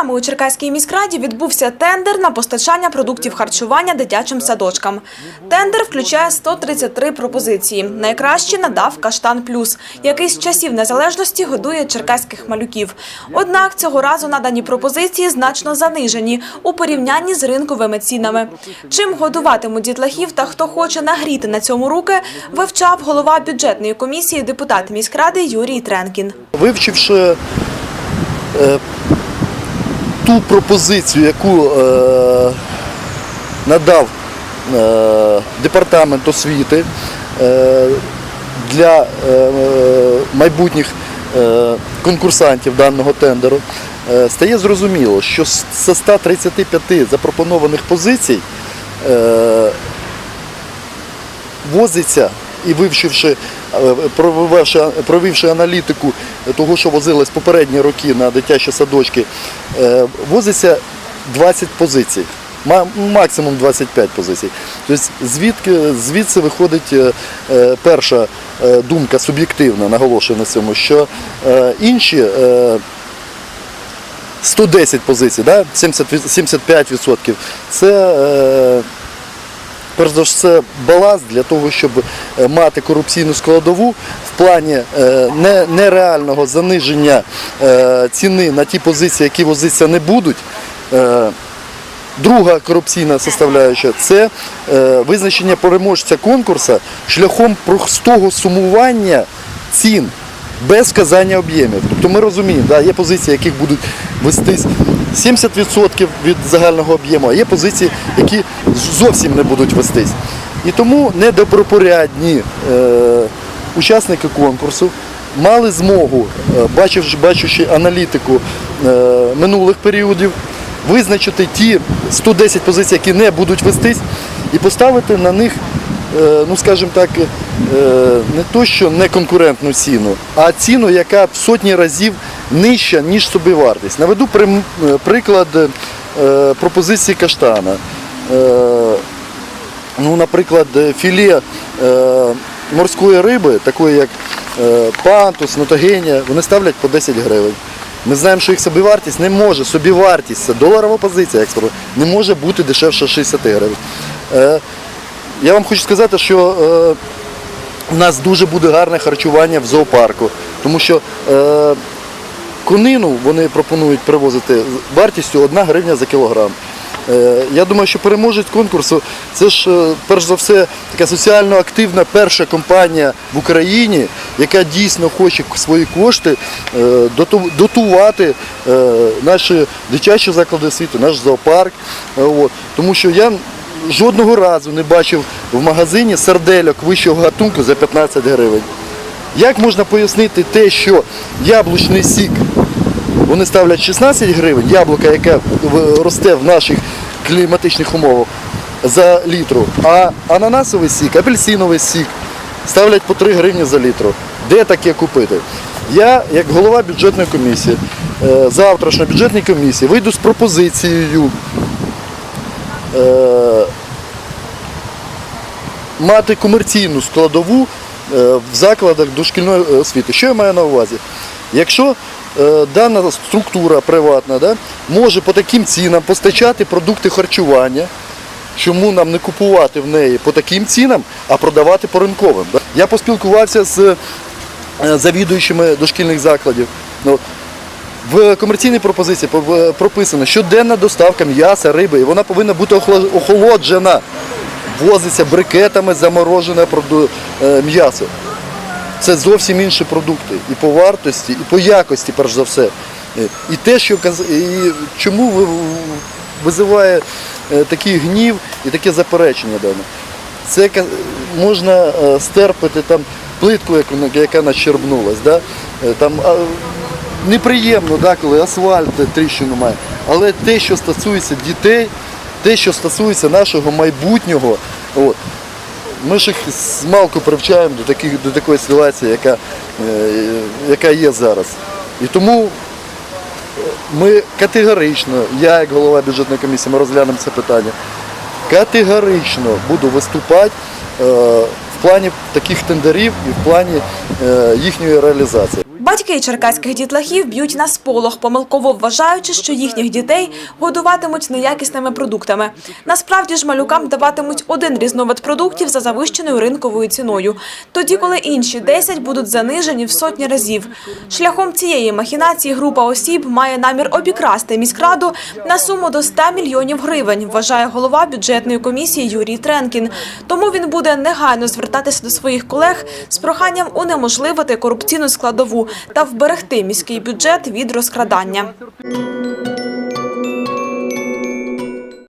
у Черкаській міськраді відбувся тендер на постачання продуктів харчування дитячим садочкам. Тендер включає 133 пропозиції. Найкраще надав Каштан Плюс, який з часів незалежності годує черкаських малюків. Однак цього разу надані пропозиції значно занижені у порівнянні з ринковими цінами. Чим годуватимуть дітлахів та хто хоче нагріти на цьому руки, вивчав голова бюджетної комісії депутат міськради Юрій Тренкін. Вивчивши е, ту пропозицію, яку е, надав е, департамент освіти е, для е, майбутніх е, конкурсантів даного тендеру, е, стає зрозуміло, що з з 135 запропонованих позицій е, возиться і вивчивши, е, провівши аналітику того, що возилось попередні роки на дитячі садочки, е, возиться 20 позицій. Максимум 25 позицій. Тобто звідки, звідси виходить е, е, перша думка суб'єктивна, наголошую на цьому, що інші е, 110 позицій, да? 75% це перш за все баланс для того, щоб е, мати корупційну складову в плані е, нереального заниження е, ціни на ті позиції, які возитися не будуть. Друга корупційна составляюча це визначення переможця конкурсу шляхом простого сумування цін без вказання об'ємів. Тобто ми розуміємо, да, є позиції, яких будуть вестись 70% від загального об'єму, а є позиції, які зовсім не будуть вестись. І тому недобропорядні е, учасники конкурсу мали змогу, е, бачивши, аналітику е, минулих періодів, визначити ті 110 позицій, які не будуть вестись, і поставити на них, ну скажімо так, е, не то, що не конкурентну ціну, а ціну, яка в сотні разів нижча, ніж собівартість. Наведу е, приклад е, пропозиції каштана. Е, Ну, наприклад, е, філе е, морської риби, такої як е, пантус, нотогенія, вони ставлять по 10 гривень. Ми знаємо, що їх собівартість не може, собівартість, це доларова позиція експорту, не може бути дешевше 60 гривень. Я вам хочу сказати, що е, у нас дуже буде гарне харчування в зоопарку, тому що е, конину вони пропонують привозити вартістю 1 гривня за кілограм. Е, Я думаю, що переможець конкурсу це ж е, перш за все така соціально активна перша компанія в Україні, яка дійсно хоче свої кошти е, дотувати е, наші дитячі заклади освіти, наш зоопарк. Е, от. Тому що я жодного разу не бачив в магазині сардельок вищого гатунку за 15 гривень. Як можна пояснити те, що яблучний сік вони ставлять 16 гривень, яблука, яке росте в наших кліматичних умовах за літру, а ананасовий сік, апельсиновий сік ставлять по 3 гривні за літру. Де таке купити? Я, як голова бюджетної комісії, е, завтра ж на бюджетній комісії вийду з пропозицією е, мати комерційну складову е, в закладах дошкільної освіти. Що я маю на увазі? Якщо е, дана структура приватна да, може по таким цінам постачати продукти харчування, чому нам не купувати в неї по таким цінам, а продавати по ринковим? Я поспілкувався з е, завідуючими дошкільних закладів. Ну, в комерційній пропозиції прописано щоденна доставка м'яса, риби, і вона повинна бути охолоджена. Возиться брикетами заморожене е, м'ясо. Це зовсім інші продукти і по вартості, і по якості, перш за все. Е, І те, що і чому визиває е, такий гнів і таке заперечення дане. Це можна стерпити там плитку, яка начербнулась. Да? Там, неприємно, да, коли асфальт тріщину має. Але те, що стосується дітей, те, що стосується нашого майбутнього, от, ми ж їх з малку привчаємо до, таких, до такої ситуації, яка, е, яка є зараз. І тому ми категорично, я як голова бюджетної комісії, ми розглянемо це питання, категорично буду виступати е, в плані таких тендерів і в плані е, їхньої реалізації. Батьки черкаських дітлахів б'ють на сполох, помилково вважаючи, що їхніх дітей годуватимуть неякісними продуктами. Насправді ж малюкам даватимуть один різновид продуктів за завищеною ринковою ціною, тоді коли інші 10 будуть занижені в сотні разів. Шляхом цієї махінації група осіб має намір обікрасти міськраду на суму до 100 мільйонів гривень, вважає голова бюджетної комісії Юрій Тренкін. Тому він буде негайно звертатися до своїх колег з проханням унеможливити корупційну складову та вберегти міський бюджет від розкрадання.